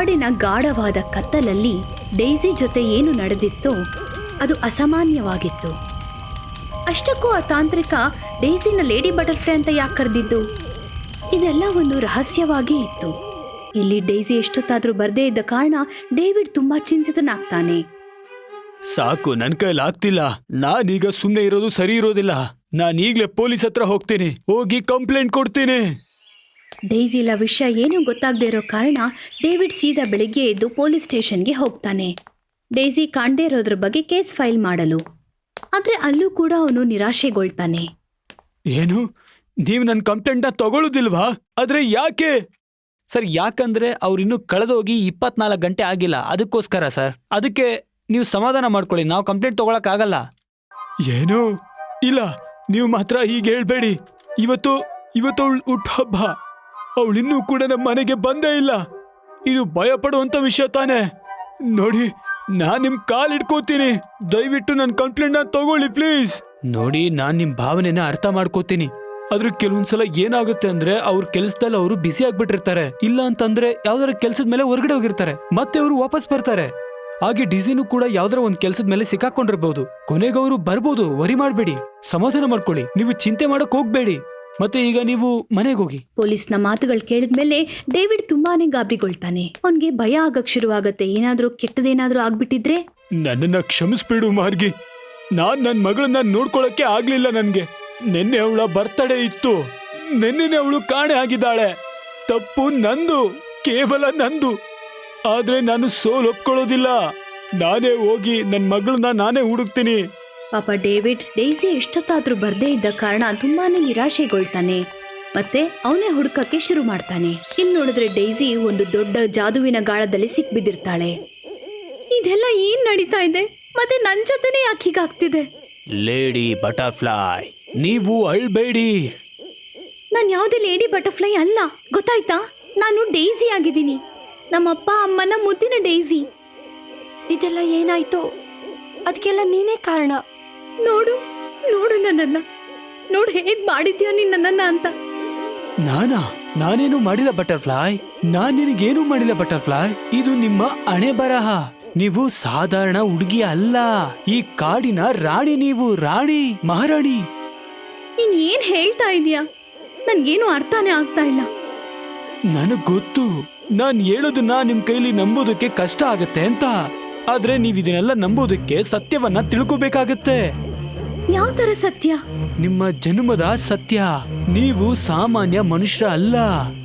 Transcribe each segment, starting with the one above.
ಕಾಡಿನ ಗಾಢವಾದ ಕತ್ತಲಲ್ಲಿ ಡೈಸಿ ಜೊತೆ ಏನು ನಡೆದಿತ್ತೋ ಅದು ಅಸಾಮಾನ್ಯವಾಗಿತ್ತು. ಅಷ್ಟಕ್ಕೂ ಆ ತಾಂತ್ರಿಕ ಡೈಸಿನ ಲೇಡಿ ಬಟರ್ಫ್ಲೈ ಅಂತ ಯಾಕೆ ಕರೆದಿದ್ದು? ಇದೆಲ್ಲ ಒಂದು ರಹಸ್ಯವಾಗಿ ಇತ್ತು. ಇಲ್ಲಿ ಡೈಸಿ ಎಷ್ಟೊತ್ತಾದರೂ ಬರದೇ ಇದ್ದ ಕಾರಣ ಡೇವಿಡ್ ತುಂಬಾ ಚಿಂತಿತನಾಗ್ತಾನೆ. ಸಾಕು, ನನ್ ಕೈಲಾಗ್ತಿಲ್ಲ ನಾನೀಗ ಸುಮ್ಮನೆ ಇರೋದು ಸರಿ ಇರೋದಿಲ್ಲ. ನಾನೀಗ್ಲೇ ಪೊಲೀಸ್ ಹತ್ರ ಹೋಗ್ತೀನಿ. ಹೋಗಿ ಕಂಪ್ಲೇಂಟ್ ಕೊಡ್ತೀನಿ. ಡೈಸಿಲ ವಿಷಯ ಏನೂ ಗೊತ್ತಾಗದೇ ಇರೋ ಕಾರಣ ಡೇವಿಡ್ ಸೀದಾ ಬೆಳಿಗ್ಗೆ ಎದ್ದು ಪೊಲೀಸ್ ಸ್ಟೇಷನ್ಗೆ ಹೋಗ್ತಾನೆ. ಡೈಸಿ ಕಾಣದೇ ಇರೋದ್ರ ಬಗ್ಗೆ ಕೇಸ್ ಫೈಲ್ ಮಾಡಲು. ಆದ್ರೆ ಅಲ್ಲೂ ಕೂಡ ಅವನು ನಿರಾಶೆಗೊಳ್ತಾನೆ. ಏನು? ನೀವು ನನ್ನ ಕಂಪ್ಲೇಂಟ್ನ ತಗೊಳ್ಳೋದಿಲ್ವಾ ಆದ್ರೆ ಯಾಕೆ? ಸರ್ ಯಾಕಂದ್ರೆ ಅವ್ರಿನ್ನೂ ಕಳೆದೋಗಿ ಇಪ್ಪತ್ನಾಲ್ಕು ಗಂಟೆ ಆಗಿಲ್ಲ. ಅದಕ್ಕೋಸ್ಕರ ಸರ್. ಅದಕ್ಕೆ ನೀವು ಸಮಾಧಾನ ಮಾಡ್ಕೊಳ್ಳಿ. ನಾವು ಕಂಪ್ಲೇಂಟ್ ತಗೊಳಕ್ಕಾಗಲ್ಲ. ಏನು? ಇಲ್ಲ. ನೀವು ಮಾತ್ರ ಹೀಗೆ ಹೇಳ್ಬೇಡಿ. ಇವತ್ತು ಇವತ್ತು ಹುಟ್ಟು ಹುಟ್ಟುಹಬ್ಬ ಅವಳಿನ್ನೂ ಕೂಡ ನಮ್ಮ ಮನೆಗೆ ಬಂದೇ ಇಲ್ಲ. ಇದು ಭಯ ಪಡುವಂತ ವಿಷಯ ತಾನೇ. ನೋಡಿ ನಾನ್ ನಿಮ್ ಕಾಲ್ ಇಟ್ಕೋತೀನಿ ದಯವಿಟ್ಟು ನನ್ನ ನ ತಗೊಳ್ಳಿ ಪ್ಲೀಸ್. ನೋಡಿ ನಾನ್ ನಿಮ್ ಭಾವನೆನ ಅರ್ಥ ಮಾಡ್ಕೋತೀನಿ. ಆದ್ರೆ ಕೆಲವೊಂದ್ಸಲ ಏನಾಗುತ್ತೆ ಅಂದ್ರೆ ಅವ್ರ ಕೆಲ್ಸದಲ್ಲಿ ಅವರು ಬಿಸಿ ಆಗ್ಬಿಟ್ಟಿರ್ತಾರೆ. ಇಲ್ಲ ಅಂತಂದ್ರೆ ಯಾವ್ದಾರ ಕೆಲ್ಸದ ಮೇಲೆ ಹೊರಗಡೆ ಹೋಗಿರ್ತಾರೆ. ಮತ್ತೆ ಅವರು ವಾಪಸ್ ಬರ್ತಾರೆ. ಹಾಗೆ ಡಿಸೈನು ಕೂಡ ಯಾವ್ದಾರ ಒಂದ್ ಕೆಲ್ಸದ ಮೇಲೆ ಸಿಕ್ಕಾಕೊಂಡಿರ್ಬೋದು. ಕೊನೆಗೆ ಅವರು ಬರ್ಬೋದು. ವರಿ ಮಾಡ್ಬೇಡಿ. ಸಮಾಧಾನ ಮಾಡ್ಕೊಳ್ಳಿ. ನೀವು ಚಿಂತೆ ಮಾಡಕ್ ಹೋಗ್ಬೇಡಿ. ಮತ್ತೆ ಈಗ ನೀವು ಮನೆಗೆ ಹೋಗಿ. ಪೊಲೀಸ್ನ ಮಾತುಗಳು ಕೇಳಿದ್ಮೇಲೆ ಡೇವಿಡ್ ತುಂಬಾನೇ ಗಾಬರಿಗೊಳ್ತಾನೆ. ಅವನ್ಗೆ ಭಯ ಆಗಕ್ ಶುರುವಾಗತ್ತೆ. ಏನಾದ್ರೂ ಕೆಟ್ಟದೇನಾದ್ರೂ ಆಗ್ಬಿಟ್ಟಿದ್ರೆ? ನನ್ನನ್ನ ಕ್ಷಮಿಸ್ಬಿಡು ಮಾರ್ಗಿ. ನಾನ್ ನನ್ ಮಗಳನ್ನ ನೋಡ್ಕೊಳಕ್ಕೆ ಆಗ್ಲಿಲ್ಲ ನನ್ಗೆ. ನಿನ್ನೆ ಅವಳ ಬರ್ತಡೇ ಇತ್ತು. ನಿನ್ನೆ ಅವಳು ಕಾಣೆ ಆಗಿದ್ದಾಳೆ. ತಪ್ಪು ನಂದು ಕೇವಲ ನಂದು. ಆದ್ರೆ ನಾನು ಸೋಲ್ ಒಪ್ಕೊಳ್ಳೋದಿಲ್ಲ. ನಾನೇ ಹೋಗಿ ನನ್ ಮಗಳನ್ನ ನಾನೇ ಹುಡುಕ್ತೀನಿ. ಪಾಪ ಡೇವಿಡ್ ಡೈಸಿ ಎಷ್ಟೊತ್ತಾದ್ರೂ ಬರ್ದೇ ಇದ್ದ ಕಾರಣ ತುಂಬಾನೇ ನಿರಾಶೆಗೊಳ್ತಾನೆ. ಮತ್ತೆ ಅವನೇ ಹುಡುಕಕ್ಕೆ ಶುರು ಮಾಡ್ತಾನೆ. ಇಲ್ಲಿ ನೋಡಿದ್ರೆ ಡೈಸಿ ಒಂದು ದೊಡ್ಡ ಜಾದುವಿನ ಗಾಳದಲ್ಲಿ ಸಿಕ್ಬಿದ್ದಿರ್ತಾಳೆ. ಇದೆಲ್ಲ ಏನ್ ನಡೀತಾ ಇದೆ? ಮತ್ತೆ ನನ್ ಜೊತೆನೆ ಯಾಕೆ ಹೀಗಾಗ್ತಿದೆ? ಲೇಡಿ ಬಟರ್ಫ್ಲೈ ನೀವು ಅಳ್ಬೇಡಿ. ನಾನು ಯಾವುದೇ ಲೇಡಿ ಬಟರ್ಫ್ಲೈ ಅಲ್ಲ ಗೊತ್ತಾಯ್ತಾ? ನಾನು ಡೈಸಿ ಆಗಿದ್ದೀನಿ. ನಮ್ಮಪ್ಪ ಅಮ್ಮನ ಮುದ್ದಿನ ಡೈಸಿ. ಇದೆಲ್ಲ ಏನಾಯ್ತು? ಅದಕ್ಕೆಲ್ಲ ನೀನೇ ಕಾರಣ. ನೋಡು ನೋಡು ನನ್ನನ್ನ. ನೋಡು ಹೇಗ್ ಮಾಡಿದ್ಯಾ ನೀನ್ ನನ್ನನ್ನ ಅಂತ. ನಾನಾ? ನಾನೇನು ಮಾಡಿಲ್ಲ ಬಟರ್ಫ್ಲೈ. ನಾನ್ ನಿನಗೇನು ಮಾಡಿಲ್ಲ ಬಟರ್ಫ್ಲೈ. ಇದು ನಿಮ್ಮ ಹಣೆ ಬರಹ. ನೀವು ಸಾಧಾರಣ ಹುಡುಗಿ ಅಲ್ಲ. ಈ ಕಾಡಿನ ರಾಣಿ ನೀವು ರಾಣಿ ಮಹಾರಾಣಿ. ನೀನ್ ಏನ್ ಹೇಳ್ತಾ ಇದೀಯಾ? ನನ್ಗೇನು ಅರ್ಥನೇ ಆಗ್ತಾ ಇಲ್ಲ. ನನಗ್ ಗೊತ್ತು. ನಾನ್ ಹೇಳೋದನ್ನ ನಿಮ್ ಕೈಲಿ ನಂಬೋದಕ್ಕೆ ಕಷ್ಟ ಆಗತ್ತೆ ಅಂತ. ಆದ್ರೆ ನೀವ್ ಇದನ್ನೆಲ್ಲ ನಂಬೋದಕ್ಕೆ ಸತ್ಯವನ್ನ ತಿಳ್ಕೋಬೇಕಾಗತ್ತೆ. ಯಾವ ತರ ಸತ್ಯ? ನಿಮ್ಮ ಜನ್ಮದ ಸತ್ಯ. ನೀವು ಸಾಮಾನ್ಯ ಮನುಷ್ಯರ ಅಲ್ಲ.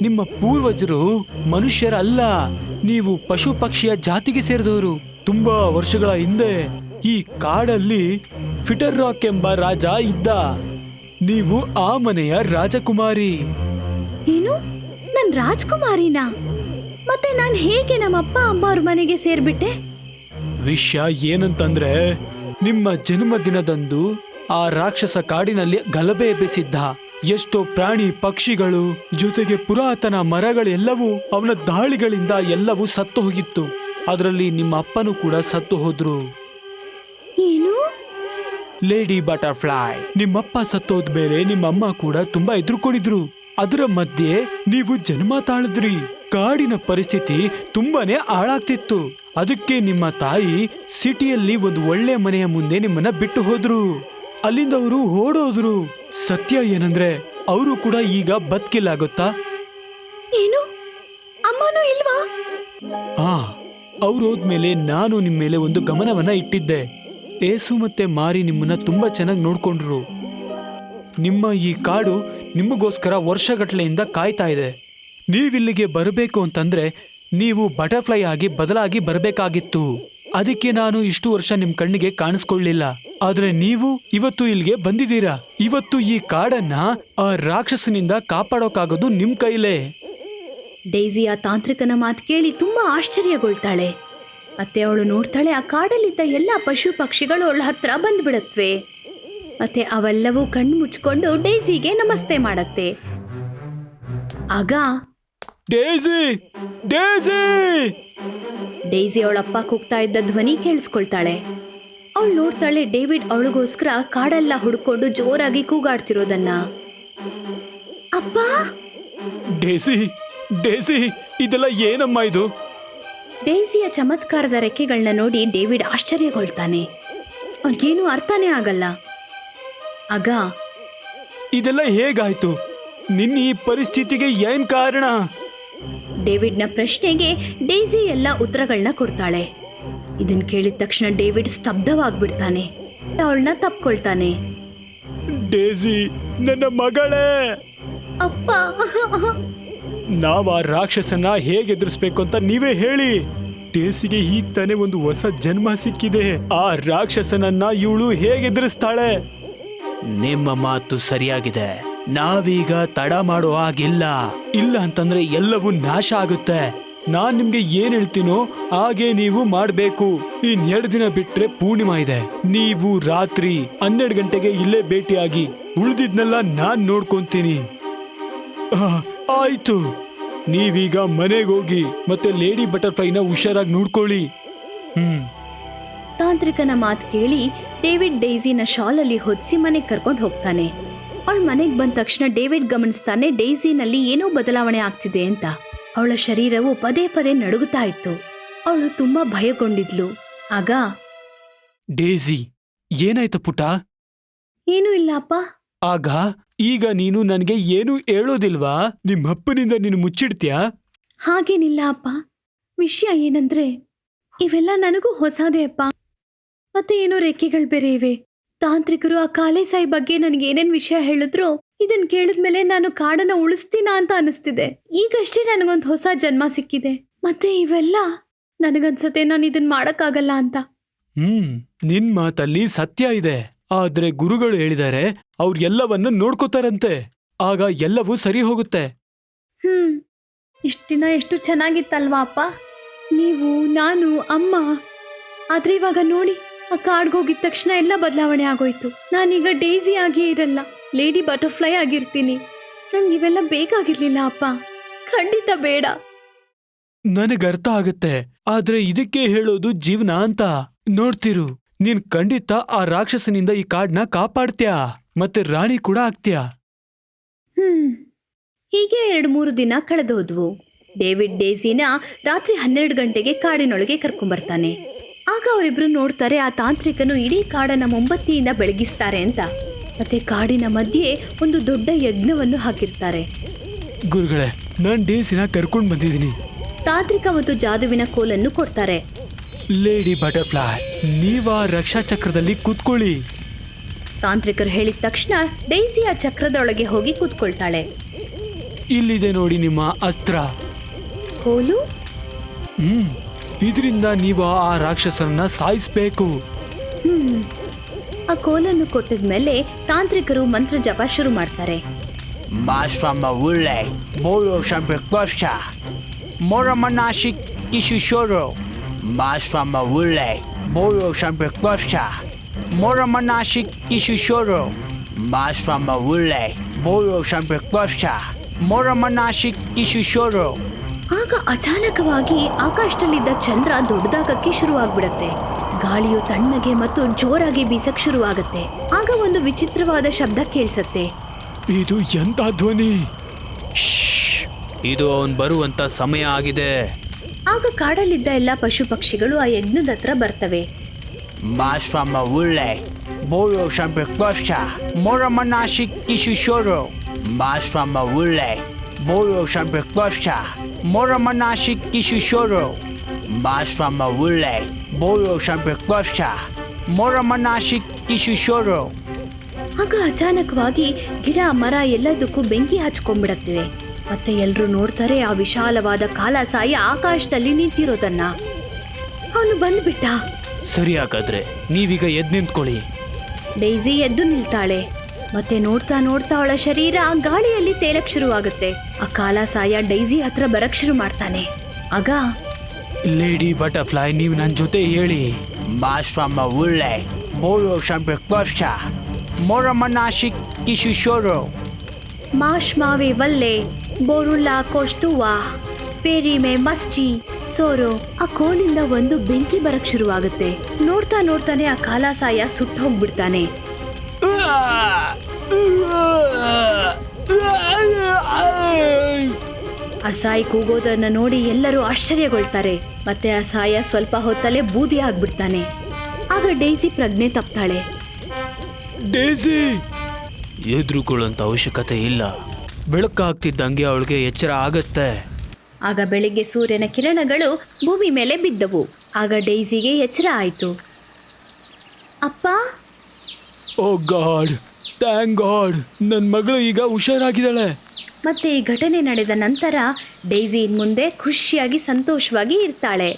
ನಿಮ್ಮ ಪೂರ್ವಜರು ಮನುಷ್ಯರಲ್ಲ ನೀವು ಪಶು ಪಕ್ಷಿಯ ಜಾತಿಗೆ ಸೇರಿದವರು. ತುಂಬಾ ವರ್ಷಗಳ ಹಿಂದೆ ಈ ಕಾಡಲ್ಲಿ ಫಿಟರ್ ರಾಕ್ ಎಂಬ ರಾಜ ಇದ್ದ. ನೀವು ಆ ಮನೆಯ ರಾಜಕುಮಾರಿ. ಏನು? ನನ್ ರಾಜಕುಮಾರಿನ? ಮತ್ತೆ ನಾನ್ ಹೇಗೆ ನಮ್ಮಪ್ಪ ಅಮ್ಮ ಅವ್ರ ಮನೆಗೆ ಸೇರ್ಬಿಟ್ಟೆ? ವಿಷಯ ಏನಂತಂದ್ರೆ ನಿಮ್ಮ ಜನ್ಮದಿನದಂದು ಆ ರಾಕ್ಷಸ ಕಾಡಿನಲ್ಲಿ ಗಲಭೆ ಎಬ್ಬಿಸಿದ್ದ ಎಷ್ಟೋ ಪ್ರಾಣಿ ಪಕ್ಷಿಗಳು ಜೊತೆಗೆ ಪುರಾತನ ಮರಗಳೆಲ್ಲವೂ ಅವನ ದಾಳಿಗಳಿಂದ ಎಲ್ಲವೂ ಸತ್ತು ಹೋಗಿತ್ತು. ಅದರಲ್ಲಿ ನಿಮ್ಮ ಅಪ್ಪನೂ ಕೂಡ ಸತ್ತು ಹೋದ್ರು. ಏನು? ಲೇಡಿ ಬಟರ್ಫ್ಲೈ ನಿಮ್ಮಪ್ಪ ಸತ್ತೋದ್ ಮೇಲೆ ನಿಮ್ಮಮ್ಮ ಕೂಡ ತುಂಬಾ ಎದುರುಕೊಂಡಿದ್ರು. ಅದರ ಮಧ್ಯೆ ನೀವು ಜನ್ಮ ತಾಳಿದ್ರಿ. ಕಾಡಿನ ಪರಿಸ್ಥಿತಿ ತುಂಬಾನೇ ಹಾಳಾಗ್ತಿತ್ತು. ಅದಕ್ಕೆ ನಿಮ್ಮ ತಾಯಿ ಸಿಟಿಯಲ್ಲಿ ಒಂದು ಒಳ್ಳೆ ಮನೆಯ ಮುಂದೆ ನಿಮ್ಮನ್ನ ಬಿಟ್ಟು ಹೋದ್ರು. ಅಲ್ಲಿಂದ ಅವರು ಓಡೋದ್ರು. ಸತ್ಯ ಏನಂದ್ರೆ ಅವರು ಕೂಡ ಈಗ ಬದುಕಿಲ್ಲ ಆಗುತ್ತಾ ಏನು? ಅಮ್ಮನೂ ಇಲ್ವಾ? ಆ ಅವ್ರು ಹೋದ್ಮೇಲೆ ನಾನು ನಿಮ್ಮ ಮೇಲೆ ಒಂದು ಗಮನವನ್ನ ಇಟ್ಟಿದ್ದೆ. ಏಸು ಮತ್ತೆ ಮಾರಿ ನಿಮ್ಮನ್ನ ತುಂಬಾ ಚೆನ್ನಾಗಿ ನೋಡ್ಕೊಂಡ್ರು. ನಿಮ್ಮ ಈ ಕಾಡು ನಿಮಗೋಸ್ಕರ ವರ್ಷಗಟ್ಟಲೆಯಿಂದ ಕಾಯ್ತಾ ಇದೆ. ನೀವಿಲ್ಲಿಗೆ ಬರಬೇಕು ಅಂತಂದ್ರೆ ನೀವು ಬಟರ್ಫ್ಲೈ ಆಗಿ ಬದಲಾಗಿ ಬರಬೇಕಾಗಿತ್ತು. ಅದಕ್ಕೆ ನಾನು ಇಷ್ಟು ವರ್ಷ ನಿಮ್ ಕಣ್ಣಿಗೆ ಕಾಣಿಸ್ಕೊಳ್ಳಿಲ್ಲ. ಆದ್ರೆ ನೀವು ಇವತ್ತು ಇಲ್ಲಿಗೆ ಬಂದಿದ್ದೀರಾ? ಇವತ್ತು ಈ ಕಾಡನ್ನ ಆ ರಾಕ್ಷಸನಿಂದ ಕಾಪಾಡೋಕಾಗೋದು ನಿಮ್ ಕೈಲೇ. ಡೈಸಿ ಆ ತಾಂತ್ರಿಕನ ಮಾತು ಕೇಳಿ ತುಂಬಾ ಆಶ್ಚರ್ಯಗೊಳ್ತಾಳೆ. ಮತ್ತೆ ಅವಳು ನೋಡ್ತಾಳೆ ಆ ಕಾಡಲ್ಲಿದ್ದ ಎಲ್ಲ ಪಶು ಪಕ್ಷಿಗಳು ಅವಳ ಹತ್ರ ಬಂದ್ಬಿಡತ್ವೆ. ಮತ್ತೆ ಅವೆಲ್ಲವೂ ಕಣ್ಣು ಮುಚ್ಕೊಂಡು ಡೈಸಿಗೆ ನಮಸ್ತೆ ಮಾಡತ್ತೆ. ಆಗ ಡೇಸಿ ಡೇಸಿ. ಡೇಸಿ ಅವಳಪ್ಪ ಕೂಗ್ತಾ ಇದ್ದ ಧ್ವನಿ ಕೇಳಿಸ್ಕೊಳ್ತಾಳೆ. ಅವಳು ನೋಡ್ತಾಳೆ ಡೇವಿಡ್ ಅವಳಿಗೋಸ್ಕರ ಕಾಡೆಲ್ಲ ಹುಡ್ಕೊಂಡು ಜೋರಾಗಿ ಕೂಗಾಡ್ತಿರೋದನ್ನ. ಅಪ್ಪ? ಡೇಸಿ ಡೇಸಿ ಇದೆಲ್ಲ ಏನಮ್ಮ ಇದು? ಡೇಸಿಯ ಚಮತ್ಕಾರದ ರೆಕ್ಕೆಗಳನ್ನ ನೋಡಿ ಡೇವಿಡ್ ಆಶ್ಚರ್ಯಗೊಳ್ತಾನೆ. ಅವ್ನಿಗೇನು ಅರ್ಥನೇ ಆಗಲ್ಲ. ಆಗ ಇದೆಲ್ಲ ಹೇಗಾಯ್ತು? ನಿನ್ನ ಈ ಪರಿಸ್ಥಿತಿಗೆ ಏನ್ ಕಾರಣ? ಡೇವಿಡ್ನ ಪ್ರಶ್ನೆಗೆ ಡೇಸಿ ಎಲ್ಲ ಉತ್ತರಗಳನ್ನ ಕೊಡ್ತಾಳೆ. ಇದನ್ನು ಕೇಳಿದ ತಕ್ಷಣ ಡೇವಿಡ್ ಸ್ತಬ್ಧವಾಗ್ಬಿಡ್ತಾನೆ. ಅವಳನ್ನ ತಪ್ಕೊಳ್ತಾನೆ. ಡೇಸಿ ನನ್ನ ಮಗಳೇ! ಅಪ್ಪ! ನಾವ್ ಆ ರಾಕ್ಷಸನ ಹೇಗೆ ಎದುರಿಸ್ಬೇಕು ಅಂತ ನೀವೇ ಹೇಳಿ. ಡೇಸಿಗೆ ಈಗ ತಾನೇ ಒಂದು ಹೊಸ ಜನ್ಮ ಸಿಕ್ಕಿದೆ. ಆ ರಾಕ್ಷಸನನ್ನ ಇವಳು ಹೇಗೆ ಎದುರಿಸ್ತಾಳೆ? ನಿಮ್ಮ ಮಾತು ಸರಿಯಾಗಿದೆ. ನಾವೀಗ ತಡ ಮಾಡೋ ಹಾಗಿಲ್ಲ. ಇಲ್ಲ ಅಂತಂದ್ರೆ ಎಲ್ಲವೂ ನಾಶ ಆಗುತ್ತೆ. ನಾನ್ ನಿಮ್ಗೆ ಏನ್ ಹೇಳ್ತೀನೋ ಹಾಗೆ ನೀವು ಮಾಡ್ಬೇಕು. ಇನ್ನೆರಡು ದಿನ ಬಿಟ್ರೆ ಪೂರ್ಣಿಮಾ ಇದೆ. ನೀವು ರಾತ್ರಿ ಹನ್ನೆರಡು ಗಂಟೆಗೆ ಇಲ್ಲೇ ಭೇಟಿಯಾಗಿ ಉಳಿದಿದ್ನೆಲ್ಲ ನಾನ್ ನೋಡ್ಕೊಂತೀನಿ. ಆಯ್ತು. ನೀವೀಗ ಮನೆಗೆ ಹೋಗಿ ಮತ್ತೆ ಲೇಡಿ ಬಟರ್ಫ್ಲೈನ ಹುಷಾರಾಗಿ ನೋಡ್ಕೊಳ್ಳಿ. ಹ್ಮ್. ತಾಂತ್ರಿಕನ ಮಾತು ಕೇಳಿ ಡೇವಿಡ್ ಡೈಸಿನ ಶಾಲಲ್ಲಿ ಹೊದಿಸಿ ಮನೆಗೆ ಕರ್ಕೊಂಡು ಹೋಗ್ತಾನೆ. ಅವಳ ಮನೆಗೆ ಬಂದ ತಕ್ಷಣ ಡೇವಿಡ್ ಗಮನಿಸ್ತಾನೆ ಡೇಸಿನಲ್ಲಿ ಏನೋ ಬದಲಾವಣೆ ಆಗ್ತಿದೆ ಅಂತ. ಅವಳ ಶರೀರವು ಪದೇ ಪದೇ ನಡುಗುತ್ತಾ ಇತ್ತು. ಅವಳು ತುಂಬಾ ಭಯಗೊಂಡಿದ್ಲು. ಆಗ ಡೇಸಿ ಏನಾಯ್ತು ಪುಟ? ಏನೂ ಇಲ್ಲ ಅಪ್ಪ. ಆಗ ಈಗ ನೀನು ನನಗೆ ಏನು ಹೇಳೋದಿಲ್ವಾ? ನಿಮ್ಮಪ್ಪನಿಂದ ನೀನು ಮುಚ್ಚಿಡ್ತೀಯಾ? ಹಾಗೇನಿಲ್ಲ ಅಪ್ಪ. ವಿಷಯ ಏನಂದ್ರೆ ಇವೆಲ್ಲ ನನಗೂ ಹೊಸದೇ ಅಪ್ಪ. ಮತ್ತೆ ಏನೋ ರೆಕ್ಕೆಗಳು ಬೇರೆ ಇವೆ. ತಾಂತ್ರಿಕರು ಆ ಕಾಲೇಸಾಯಿ ಬಗ್ಗೆ ನನಗೆ ಏನೇನ್ ವಿಷಯ ಹೇಳಿದ್ರು ಇದನ್ ಕೇಳಿದ್ಮೇಲೆ ನಾನು ಕಾಡನ್ನ ಉಳಿಸ್ತೀನಾ ಅಂತ ಅನಿಸ್ತಿದೆ ಈಗಷ್ಟೇ ನನಗೊಂದು ಹೊಸ ಜನ್ಮ ಸಿಕ್ಕಿದೆ. ಮತ್ತೆ ಇವೆಲ್ಲ? ನನಗನ್ಸತ್ತೆ ನಾನು ಇದನ್ ಮಾಡಕ್ಕಾಗಲ್ಲ ಅಂತ. ಹ್ಮ್ ನಿನ್ ಮಾತಲ್ಲಿ ಸತ್ಯ ಇದೆ. ಆದ್ರೆ ಗುರುಗಳು ಹೇಳಿದ್ದಾರೆ ಅವ್ರ ಎಲ್ಲವನ್ನ ನೋಡ್ಕೋತಾರಂತೆ. ಆಗ ಎಲ್ಲವೂ ಸರಿ ಹೋಗುತ್ತೆ. ಹ್ಮ್ ಇಷ್ಟ ದಿನ ಎಷ್ಟು ಚೆನ್ನಾಗಿತ್ತಲ್ವಾ ಅಪ್ಪ. ನೀವು ನಾನು ಅಮ್ಮ. ಆದ್ರೆ ಇವಾಗ ನೋಡಿ ಆ ಕಾಡ್ಗೆ ಹೋಗಿದ ತಕ್ಷಣ ಎಲ್ಲ ಬದಲಾವಣೆ ಆಗೋಯ್ತು. ನಾನೀಗ ಡೇಸಿ ಆಗಿಯೇ ಇರಲ್ಲ. ಲೇಡಿ ಬಟರ್ಫ್ಲೈ ಆಗಿರ್ತೀನಿ. ನಂಗೆ ಇವೆಲ್ಲ ಬೇಕಾಗಿರ್ಲಿಲ್ಲ ಅಪ್ಪ. ಖಂಡಿತ ಬೇಡ. ನನಗೆ ಅರ್ಥ ಆಗುತ್ತೆ. ಆದ್ರೆ ಇದಕ್ಕೆ ಹೇಳೋದು ಜೀವನ ಅಂತ. ನೋಡ್ತಿರು ನೀನ್ ಖಂಡಿತ ಆ ರಾಕ್ಷಸನಿಂದ ಈ ಕಾಡ್ನ ಕಾಪಾಡ್ತ್ಯಾ? ಮತ್ತೆ ರಾಣಿ ಕೂಡ ಆಗ್ತ್ಯಾ? ಹ್ಮ್. ಹೀಗೆ ಎರಡು ಮೂರು ದಿನ ಕಳೆದೋದ್ವು. ಡೇವಿಡ್ ಡೇಸಿನ ರಾತ್ರಿ ಹನ್ನೆರಡು ಗಂಟೆಗೆ ಕಾಡಿನೊಳಗೆ ಕರ್ಕೊಂಬರ್ತಾನೆ. ಆಗ ಅವರಿಬ್ರು ನೋಡ್ತಾರೆ ಆ ತಾಂತ್ರಿಕನು ಇಡೀ ಕಾಡನ್ನು ಮೊಂಬತ್ತಿಯಿಂದ ಬೆಳಗಿಸ್ತಾರೆ ಅಂತ. ಮತ್ತೆ ಕಾಡಿನ ಮಧ್ಯೆ ಒಂದು ದೊಡ್ಡ ಯಜ್ಞವನ್ನು ಹಾಕಿರ್ತಾರೆ. ಗುರುಗಳೇ ನಾನು ಡೇಸಿನ ಕರ್ಕೊಂಡು ಬಂದಿದ್ದೀನಿ. ತಾಂತ್ರಿಕ ಮತ್ತು ಜಾದುವಿನ ಕೋಲನ್ನು ಕೊಡ್ತಾರೆ. ಲೇಡಿ ಬಟರ್ಫ್ಲೈ ನೀವ ರಕ್ಷಾ ಚಕ್ರದಲ್ಲಿ ಕೂತ್ಕೊಳ್ಳಿ. ತಾಂತ್ರಿಕರು ಹೇಳಿದ ತಕ್ಷಣ ಡೈಸಿ ಆ ಚಕ್ರದೊಳಗೆ ಹೋಗಿ ಕೂತ್ಕೊಳ್ತಾಳೆ. ಇಲ್ಲಿದೆ ನೋಡಿ ನಿಮ್ಮ ಅಸ್ತ್ರ. ಕೋಲು? ಹ್ಮ್. ಇದರಿಂದ ನೀವು ಆ ರಾಕ್ಷಸನನ್ನ ಸಾಯಿಸಬೇಕು. ಆ ಕೋಲನ್ನು ಕೊಟ್ಟಿದ ಮೇಲೆ ತಾಂತ್ರಿಕರು ಮಂತ್ರ ಜಪ ಶುರು ಮಾಡ್ತಾರೆ. ಭಾಸ್ಪ್ರಾಮ ಉಳ್ಳಯ್ ಬೋವಂಶ ಬೃಕ್ವಾಸ್ಟ ಮೊರಮನಾಶಕ್ ಇಶು ಶೋರೋ. ಭಾಷಾಮ ಉಳ್ಳಯ್ ಭೋರ್ವಂಶ ಬೃಕ್ವಾಸ್ಟ್ ಶಾ ಮೊರಮನಾಶಿಕ್ ಇಶು ಶೋರೋ. ಭಾಸ್ಪ್ರಾಮ ಉಳ್ಳಯ್ ಭೋರ್ವಕ್ಷ ಆಗ ಅಚಾನಕವಾಗಿ ಆಕಾಶದಲ್ಲಿದ್ದ ಚಂದ್ರ ದೊಡ್ಡದಾಗಕ್ಕೆ ಶುರುವಾಗ್ಬಿಡತ್ತೆ. ಗಾಳಿಯು ತಣ್ಣಗೆ ಮತ್ತು ಜೋರಾಗಿ ಬೀಸಕ್ ಶುರುವಾಗತ್ತೆ. ಆಗ ಒಂದು ವಿಚಿತ್ರವಾದ ಶಬ್ದ ಕೇಳಿಸತ್ತೆ. ಇದು ಎಂತ ಧ್ವನಿ? ಇದು ಅವನ್ ಬರುವಂತ ಸಮಯ ಆಗಿದೆ. ಆಗ ಕಾಡಲ್ಲಿದ್ದ ಎಲ್ಲ ಪಶು ಪಕ್ಷಿಗಳು ಆ ಯಜ್ಞದ ಹತ್ರ ಬರ್ತವೆ. ಮಾಸ್ವಾಮ ಉಳ್ಳೆ Moramanashi ಶಿಶೋರು Wule, Boyo Shambrikosha, Moramanashi Kishishoro, Masfama Wule, Boyo Shambrikosha, Moramanashi Kishishoro. ಆಗ ಅಚಾನಕವಾಗಿ ಗಿಡ ಮರ ಎಲ್ಲದಕ್ಕೂ ಬೆಂಕಿ ಹಚ್ಕೊಂಡ್ಬಿಡತ್ತಿವೆ ಮತ್ತೆ ಎಲ್ಲರೂ ನೋಡ್ತಾರೆ ಆ ವಿಶಾಲವಾದ ಕಾಲಸಾಯಿ ಆಕಾಶದಲ್ಲಿ ನಿಂತಿರೋದನ್ನ ಅವನು ಬಂದ್ಬಿಟ್ಟ ಸರಿ ಹಾಗಾದ್ರೆ ನೀವೀಗ ಎದ್ ನಿಂತ್ಕೊಳ್ಳಿ ಡೈಸಿ ಎದ್ದು ನಿಲ್ತಾಳೆ ಮತ್ತೆ ನೋಡ್ತಾ ನೋಡ್ತಾ ಅವಳ ಶರೀರ ಗಾಳಿಯಲ್ಲಿ ತೇಲಕ್ ಶುರುವಾಗುತ್ತೆ. ಆ ಕಾಲಸಾಯ ಡೈಸಿ ಹತ್ರ ಬರಕ್ ಶುರು ಮಾಡ್ತಾನೆ. ಆಗ ಲೇಡಿ ಬಟರ್ಫ್ಲೈ ನೀವು ನನ್ನ ಜೊತೆ ಹೇಳಿ. Masfama Wule, Boyo Shambrikosha, Moramanashi Kishishoro. ಮಾಶ್ ಮಾವೆ ವಲ್ಲೆ ಬೋರುಲ್ಲಾ ಕೋಷ್ಟುವಾ ಪೇರಿಮೆ ಮಸ್ಟಿ ಸೋರೋ. ಆ ಕೋಲಿಂದ ಒಂದು ಬೆಂಕಿ ಬರಕ್ ಶುರುವಾಗುತ್ತೆ. ನೋಡ್ತಾ ನೋಡ್ತಾನೆ ಆ ಕಾಲಾಸಾಯ ಸುಟ್ಟು ಹೋಗ್ಬಿಡ್ತಾನೆ. ಅಸಾಯಿ ಕೂಗೋದನ್ನ ನೋಡಿ ಎಲ್ಲರೂ ಆಶ್ಚರ್ಯಗೊಳ್ತಾರೆ. ಮತ್ತೆ ಅಸಹಾಯ ಸ್ವಲ್ಪ ಹೊತ್ತಲ್ಲೇ ಬೂದಿ ಆಗ್ಬಿಡ್ತಾನೆ. ಆಗ ಡೇಸಿ ಪ್ರಜ್ಞೆ ತಪ್ತಾಳೆ. ಡೇಸಿ! ಎದುರುಕೊಳ್ಳುವಂತ ಅವಶ್ಯಕತೆ ಇಲ್ಲ. ಬೆಳಕಾಗ್ತಿದ್ದಂಗೆ ಅವಳಿಗೆ ಎಚ್ಚರ ಆಗತ್ತೆ. ಆಗ ಬೆಳಿಗ್ಗೆ ಸೂರ್ಯನ ಕಿರಣಗಳು ಭೂಮಿ ಮೇಲೆ ಬಿದ್ದವು. ಆಗ ಡೈಸಿಗೆ ಎಚ್ಚರ ಆಯಿತು. ಅಪ್ಪ! Oh god, thank god. ನನ್ನ ಮಗಳು ಈಗ ಹುಷಾರಾಗಿದ್ದಾಳೆ. ಮತ್ತೆ ಈ ಘಟನೆ ನಡೆದ ನಂತರ ಡೈಸಿ ಇನ್ಮುಂದೆ ಖುಷಿಯಾಗಿ ಸಂತೋಷವಾಗಿ ಇರ್ತಾಳೆ.